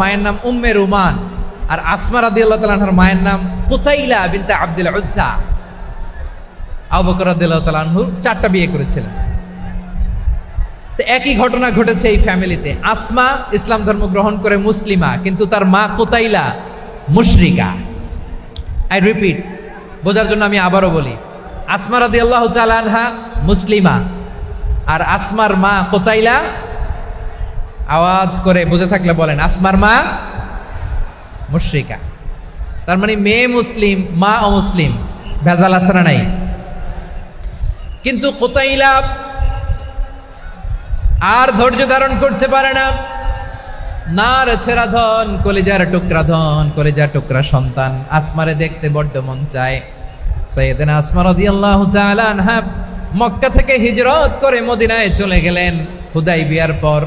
মায়ের নাম উম্মে রুমান। আর আসমা রাদি আল্লাহ তালানহার মায়ের নাম আব্দুল উজ্জা। আবু বকর রাদিয়াল্লাহু তাআলা চারটা বিয়ে করেছিলেন। তো একই ঘটনা ঘটেছে এই ফ্যামিলিতে। আসমা ইসলাম ধর্ম গ্রহণ করে মুসলিমা, কিন্তু তার মা কোতাইলা মুশরিকা। আই রিপিট বোঝার জন্য আমি আবারও বলি, আসমা রাদি আল্লাহ আনহা মুসলিমা, আর আসমার মা কোতাইলা আওয়াজ করে বুঝে থাকলে বলেন, আসমার মা মুশরিকা। তার মানে মেয়ে মুসলিম, মা অমুসলিম, ভেজাল না নাই? কিন্তু কোতাইলা আর ধৈর্য ধারণ করতে পারে না। না ছেড়া ধন, কলিজার টুকরা ধন, কলিজার টুকরা সন্তান, আসমারে দেখতে বড্ড মন চায়। সৈয়দিন আসমা রাদিয়াল্লাহু তাআলা আনহা মক্কা থেকে হিজরত করে মদিনায় চলে গেলেন হুদাই বিয়ার পর।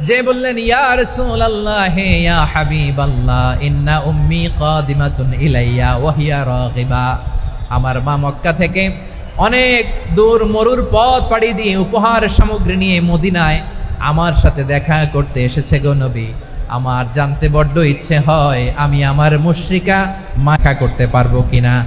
যে বললেন, ইয়া রাসূলুল্লাহ হে ইয়া হাবিবাল্লাহ, ইন্না উম্মি কাদিমাতুন ইলাইয়া, ওয়া হিয়া রাগিবা। আমার মা মক্কা থেকে অনেক দূর মরুর পথ পাড়ি দিয়ে উপহার সামগ্রী নিয়ে মদিনায় আমার সাথে দেখা করতে এসেছে গো নবী। আমার জানতে বড্ড ইচ্ছে হয় আমি আমার মুশরিকা মাখা করতে পারব কিনা।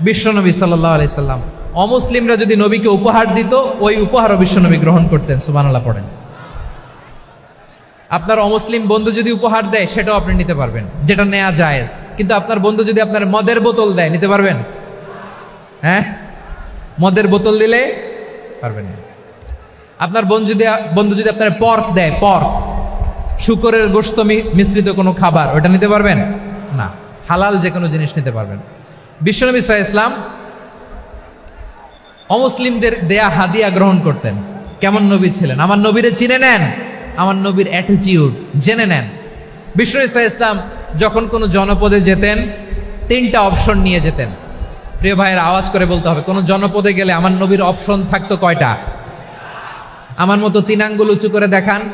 বিশ্বনবী সাল্লাহ আলাইসাল্লাম অমুসলিমরা যদি নবীকে উপহার দিত, ওই উপহারও বিশ্বনবী গ্রহণ করতেন সুবানাল্লাহ পড়েন। আপনার অমুসলিম বন্ধু যদি উপহার দেয়, সেটাও আপনি নিতে পারবেন। যেটা নেওয়া যায় কিন্তু আপনার বন্ধু যদি আপনার মদের বোতল দেয়, নিতে পারবেন? হ্যাঁ? মদের বোতল দিলে পারবেন আপনার বন্ধু যদি বন্ধু যদি আপনার পর্ক দেয়, পর্ক, শুকরের গোস্ত মিশ্রিত কোনো খাবার, ওটা নিতে পারবেন? না। হালাল যে কোনো জিনিস নিতে পারবেন। বিশ্বনবী সাহা ইসলাম অমুসলিমদের দেয়া হাদিয়া গ্রহণ করতেন। কেমন নবী ছিলেন? আমার নবীরে চিনে নেন, আমার নবীর অ্যাটিচিউড জেনে নেন। বিশ্বনবী সাহা ইসলাম যখন কোনো জনপদে যেতেন, তিনটা অপশন নিয়ে যেতেন। প্রিয় ভাইয়ের, আওয়াজ করে বলতে হবে, কোনো জনপদে গেলে আমার নবীর অপশন থাকতো কয়টা? আমার মতো তিন আঙ্গুল উঁচু করে দেখান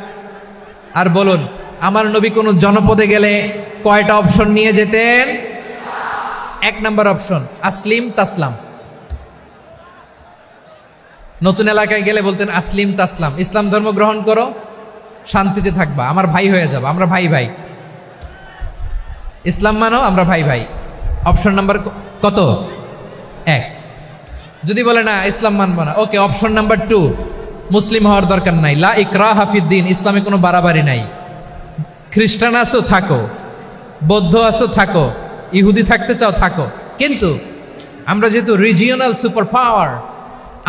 আর বলুন, আমার নবী কোনো জনপদে গেলে কয়টা অপশন নিয়ে যেতেন? এক নম্বর অপশন, আসলিম তাসলাম। নতুন এলাকায় গেলে বলতেন, আসলিম তাসলাম। ইসলাম ধর্ম গ্রহণ করো, শান্তিতে থাকবা। আমার ভাই হয়ে যাব আমরা ভাই ভাই। ইসলাম মানো, আমরা ভাই ভাই। অপশন নাম্বার কত? এক। যদি বলে না, ইসলাম মানবো না, ওকে, অপশন নাম্বার টু। মুসলিম হওয়ার দরকার নাই। লা ইকরা হাফিদ্দিন ইসলামে কোনো বাড়াবাড়ি নাই। খ্রিস্টান আছো, থাকো। বৌদ্ধ আছো, থাকো। ইহুদি থাকতে চাও, থাকো। কিন্তু আমরা যেহেতু রিজিওনাল সুপার পাওয়ার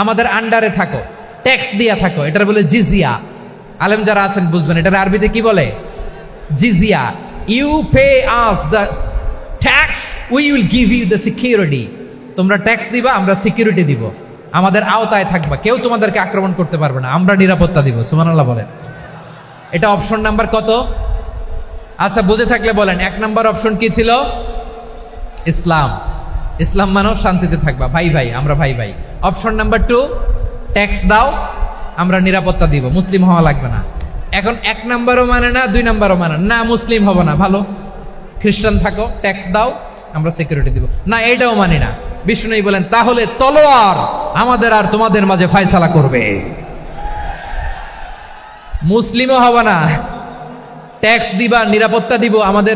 আমাদের আন্ডারে থাকো ট্যাক্স দিয়া থাকো, এটার বলে জিজিয়া আলেম যারা আছেন, বুঝবেন, এটার আরবিতে কি বলে? জিজিয়া you pay us the tax we will give you the security তোমরা ট্যাক্স দিবা, আমরা সিকিউরিটি দিব। আমাদের আওতায় থাকবা। কেউ তোমাদেরকে আক্রমণ করতে পারবে না। আমরা নিরাপত্তা দিব সুমানাল্লাহ বলেন। এটা অপশন নাম্বার কত? আচ্ছা বুঝে থাকলে বলেন, এক নাম্বার অপশন কি ছিল? ইসলাম। ইসলাম মানেও শান্তিতে থাকবা। ভাই ভাই, আমরা ভাই ভাই। অপশন নাম্বার টু ট্যাক্স দাও, আমরা নিরাপত্তা দিব। মুসলিম হওয়া লাগবে না। এখন এক নাম্বারও মানে না, দুই নাম্বারও মানে না। মুসলিম হব না। ভালো। খ্রিস্টান থাকো ট্যাক্স দাও, আমরা সিকিউরিটি দিব। না এটাও মানি না। বিষ্ণু বলেন, তাহলে তলোয়ার আমাদের আর তোমাদের মাঝে ফায়সালা করবে। মুসলিমও হবে না। ট্যাক্স দিবা, নিরাপত্তা দিব আমাদের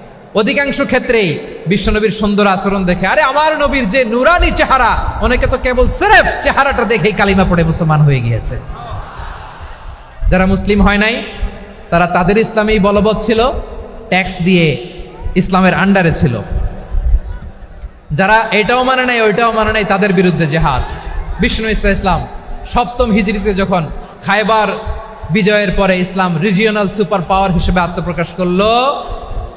অধিকাংশ ক্ষেত্রেই বিশ্বনবীর সুন্দর আচরণ দেখে। আরে আমার নবীর যে নুরানি চেহারা, অনেকে তো কেবল সেরেফ চেহারাটা দেখেই কালিমা পড়ে মুসলমান হয়ে গিয়েছে। যারা মুসলিম হয় নাই, তারা তাদের ইসলামেই বলবৎ ছিল, ট্যাক্স দিয়ে ইসলামের আন্ডারে ছিল। যারা এটাও মানে নাই, ওইটাও মানে নাই, তাদের বিরুদ্ধে জেহাদ। বিষ্ণু ইসা ইসলাম সপ্তম হিজড়িতে যখন খায়বার বিজয়ের পরে ইসলাম রিজিওনাল সুপার পাওয়ার হিসেবে আত্মপ্রকাশ করল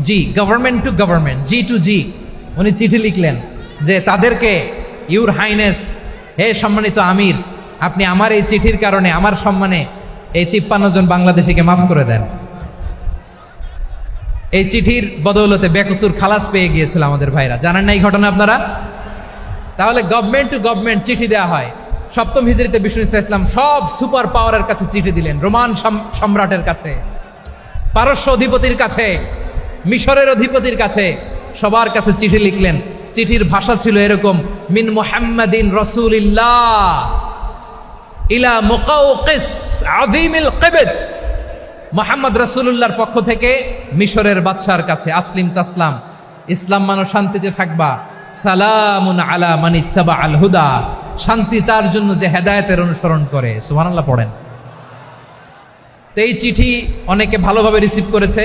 G government to government G to G উনি চিঠি লিখলেন যে তাদেরকে ইউর হাইনেস হে সম্মানিত আমির, আপনি আমার এই চিঠির কারণে, আমার সম্মানে এই তিপ্পান্ন জন বাংলাদেশিকে মাফ করে দেন। এই চিঠির বদৌলতে বেকসুর খালাস পেয়ে গিয়েছিল আমাদের ভাইরা। জানেন না এই ঘটনা আপনারা? তাহলে গভর্নমেন্ট টু গভর্নমেন্ট চিঠি দেওয়া হয়। সপ্তম হিজড়িতে বিষ্ণু ইসলাম সব সুপার পাওয়ারের কাছে চিঠি দিলেন, রোমান সাম- সম্রাটের কাছে, পারস্য অধিপতির কাছে। মিশরের অধিপতির কাছে সবার কাছে চিঠি লিখলেন। চিঠির ভাষা ছিল এরকম, মিন মুহাম্মাদিন রসুলিল্লাহ ইলা মুকাউকিস আযীমিল কিবত। মোহাম্মদ রাসূলুল্লাহর পক্ষ থেকে মিশরের বাদশার কাছে, আসলিম তাসলাম, ইসলাম মানো শান্তিতে থাকবা, সালামুন আলা মান ইত্তাবা আল হুদা। শান্তি তার জন্য যে হেদায়েতের অনুসরণ করে, সুবহানাল্লাহ পড়েন। তো এই চিঠি অনেকে ভালোভাবে রিসিভ করেছে।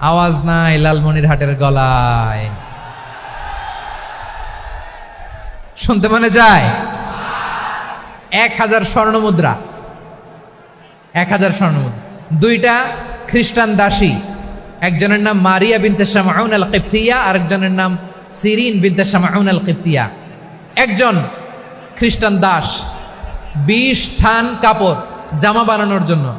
আওয়াজ নাই লালমনিরহাটের গলায়। শুনতে মনে যায়? এক হাজার স্বর্ণ মুদ্রা। এক হাজার স্বর্ণমুদ্রা দুইটা খ্রিস্টান দাসী। একজনের নাম মারিয়া বিনতে শামাউন আল কিপ্তিয়া আরেকজনের নাম সিরিন বিনতে শামাউন আল কিপ্তিয়া একজন খ্রিস্টান দাস, বিশ থান কাপড়, জামা বানানোর জন্য।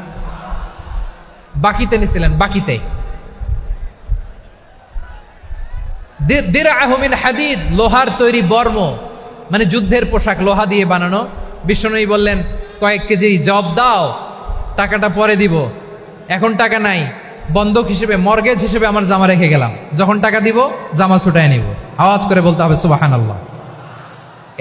বাকিতে নিছিলেন বাকিতে। দিরআহুমিন হাদিদ, লোহার তৈরি বর্ম মানে যুদ্ধের পোশাক লোহা দিয়ে বানানো। বিষ্ণুই বললেন, কয়েক কেজি জব দাও, টাকাটা পরে দিব। এখন টাকা নাই, বন্ধক হিসেবে, মর্গেজ হিসেবে আমার জামা রেখে গেলাম। যখন টাকা দিব, জামা ছুটায় নিব। আওয়াজ করে বলতে হবে সুবাহান আল্লাহ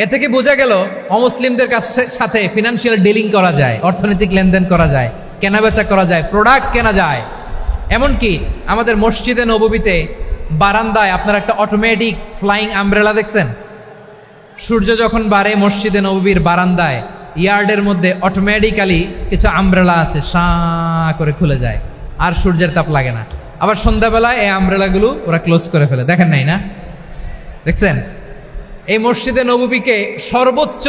এ থেকে বোঝা গেল, অমুসলিমদের কাছে সাথে ফিনান্সিয়াল ডিলিং করা যায়, অর্থনৈতিক লেনদেন করা যায়। কেনাবেচা করা যায় প্রোডাক্ট কেনা যায়। এমনকি আমাদের মসজিদে নবীতে বারান্দায় আপনার একটা অটোমেটিক ফ্লাইং আমব্রেলা দেখছেন? সূর্য যখন বাড়ে মসজিদে নবীর বারান্দায়, ইয়ার্ডের মধ্যে অটোমেটিক্যালি কিছু আমব্রেলা আছে সাঁ করে খুলে যায়। আর সূর্যের তাপ লাগে না। আবার সন্ধ্যাবেলায় এই আমব্রেলাগুলো ওরা ক্লোজ করে ফেলে। দেখেন নাই না? দেখছেন? এই মসজিদে নবীকে সর্বোচ্চ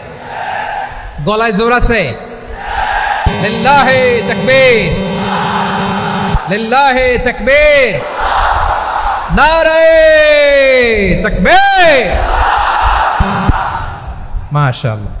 গলায় জোর আছে? লিল্লাহে তাকবীর। লিল্লাহে তাকবীর। নারে তাকবীর। মাশাআল্লাহ।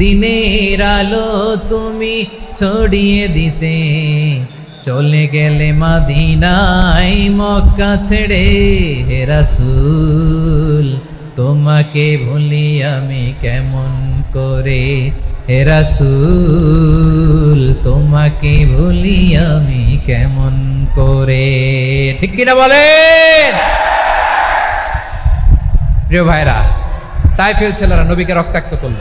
দিনের আলো তুমি ছড়িয়ে দিতে। চলে গেলে মাদিনাই মক্কা ছেড়ে হে রাসূল, তোমাকে ভুলি আমি কেমন করে? হে রাসূল, তোমাকে ভুলি আমি কেমন করে? ঠিক কিনা বলেন? প্রিয় ভাইরা তাইফের ছেলেরা নবীকে রক্তাক্ত করল।